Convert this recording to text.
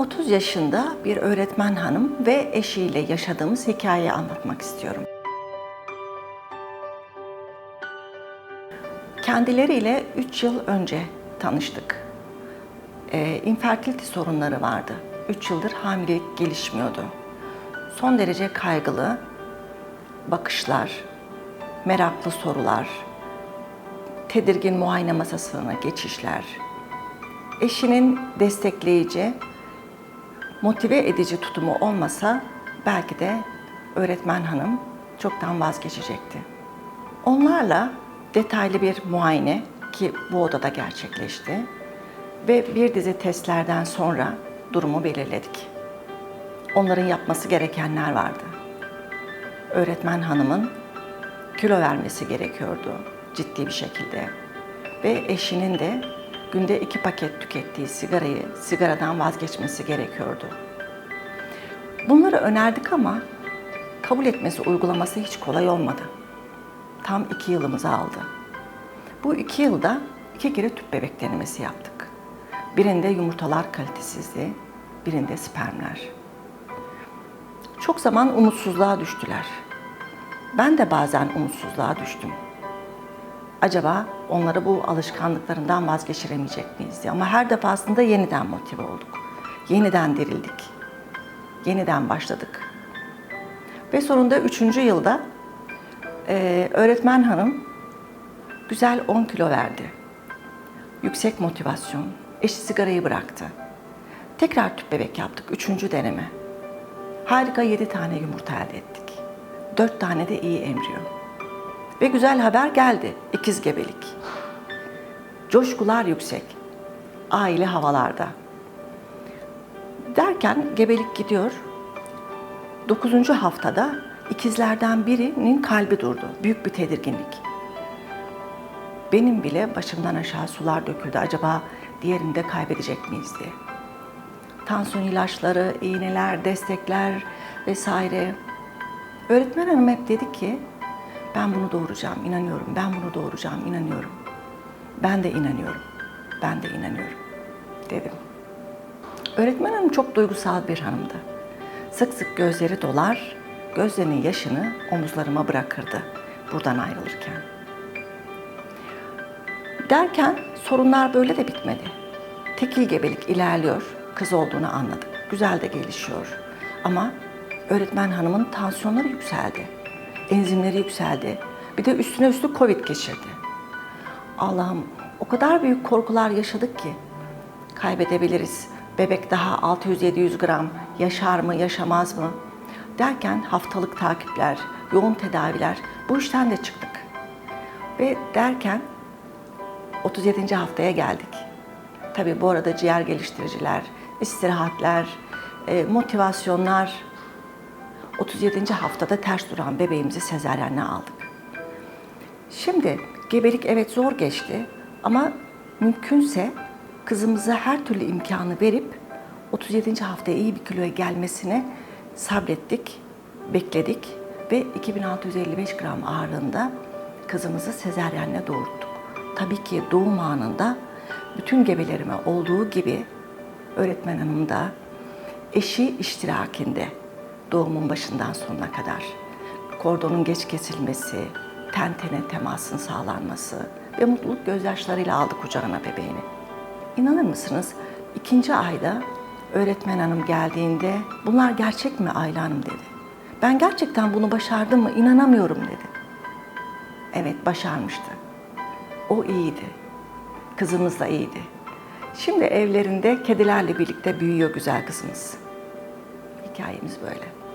30 yaşında bir öğretmen hanım ve eşiyle yaşadığımız hikayeyi anlatmak istiyorum. Kendileriyle 3 yıl önce tanıştık. Ee, infertilite sorunları vardı. 3 yıldır hamilelik gelişmiyordu. Son derece kaygılı bakışlar, meraklı sorular, tedirgin muayene masasına geçişler, eşinin destekleyici, motive edici tutumu olmasa belki de öğretmen hanım çoktan vazgeçecekti. Onlarla detaylı bir muayene ki bu odada gerçekleşti ve bir dizi testlerden sonra durumu belirledik. Onların yapması gerekenler vardı. Öğretmen hanımın kilo vermesi gerekiyordu ciddi bir şekilde ve eşinin de günde iki paket tükettiği sigarayı sigaradan vazgeçmesi gerekiyordu. Bunları önerdik ama kabul etmesi, uygulaması hiç kolay olmadı. Tam iki yılımızı aldı. Bu iki yılda iki kere tüp bebek denemesi yaptık. Birinde yumurtalar kalitesizdi, birinde spermler. Çok zaman umutsuzluğa düştüler. Ben de bazen umutsuzluğa düştüm. Acaba onları bu alışkanlıklarından vazgeçiremeyecek miyiz diye. Ama her defasında yeniden motive olduk. Yeniden dirildik. Yeniden başladık. Ve sonunda üçüncü yılda e, öğretmen hanım güzel 10 kilo verdi. Yüksek motivasyon. Eşi sigarayı bıraktı. Tekrar tüp bebek yaptık. Üçüncü deneme. Harika 7 tane yumurta elde ettik. 4 tane de iyi embriyo. Ve güzel haber geldi. İkiz gebelik. Coşkular yüksek. Aile havalarda. Derken gebelik gidiyor. 9. haftada ikizlerden birinin kalbi durdu. Büyük bir tedirginlik. Benim bile başımdan aşağı sular döküldü. Acaba diğerini de kaybedecek miyiz diye. Tansiyon ilaçları, iğneler, destekler vesaire. Öğretmen hanım hep dedi ki ben bunu doğuracağım, inanıyorum. Ben bunu doğuracağım, inanıyorum. Ben de inanıyorum. Ben de inanıyorum dedim. Öğretmen hanım çok duygusal bir hanımdı. Sık sık gözleri dolar, gözlerinin yaşını omuzlarıma bırakırdı buradan ayrılırken. Derken sorunlar böyle de bitmedi. Tekil gebelik ilerliyor, kız olduğunu anladık. Güzel de gelişiyor. Ama öğretmen hanımın tansiyonları yükseldi. Enzimleri yükseldi. Bir de üstüne üstlük Covid geçirdi. Allah'ım o kadar büyük korkular yaşadık ki kaybedebiliriz. Bebek daha 600-700 gram yaşar mı, yaşamaz mı? Derken haftalık takipler, yoğun tedaviler bu işten de çıktık. Ve derken 37. haftaya geldik. Tabii bu arada ciğer geliştiriciler, istirahatler, e, motivasyonlar 37. haftada ters duran bebeğimizi sezaryenle aldık. Şimdi gebelik evet zor geçti ama mümkünse kızımıza her türlü imkanı verip 37. haftaya iyi bir kiloya gelmesine sabrettik, bekledik ve 2655 gram ağırlığında kızımızı sezaryenle doğurttuk. Tabii ki doğum anında bütün gebelerime olduğu gibi öğretmen hanım da eşi iştirakinde doğumun başından sonuna kadar kordonun geç kesilmesi, ten tene temasın sağlanması ve mutluluk gözyaşlarıyla aldı kucağına bebeğini. İnanır mısınız? ikinci ayda öğretmen hanım geldiğinde bunlar gerçek mi Ayla Hanım dedi. Ben gerçekten bunu başardım mı inanamıyorum dedi. Evet başarmıştı. O iyiydi. Kızımız da iyiydi. Şimdi evlerinde kedilerle birlikte büyüyor güzel kızımız hikayemiz böyle.